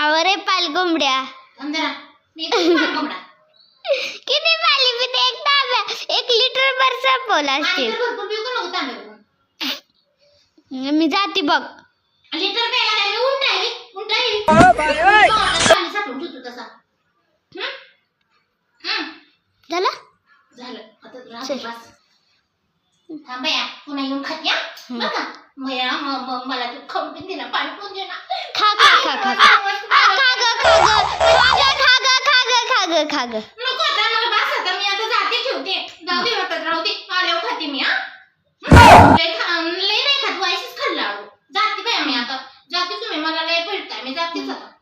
अरे पालकोंबड्या अंदरा मी किती पाली मी ते एक एक लिटर भर संपवला असतील माझ्याकडे भरपूर पिऊ नको तांब्यावरून. मी जाते बघ आणि लिटर काय घालायला उंट आहे उंट भाई तो पाणी साठवून ठेवतो तसा हं? हं. झालं झालं आता राहतो बस थांबा भैया पुन्हा नहीं खात क्या बरं मया मला तू खाऊन देना पाणी पण देणार खा खा खा खा खा ग म्हणजे खा ग खा ग खा ग खा ग खा ग खा ग आता मी आता जाते ठेवते जाऊ दे राहू दे खाते मी हा लय नाही खात खाल्ला जाते बाय मी आता जाते तुम्ही मला लय भेटताय मी जातेच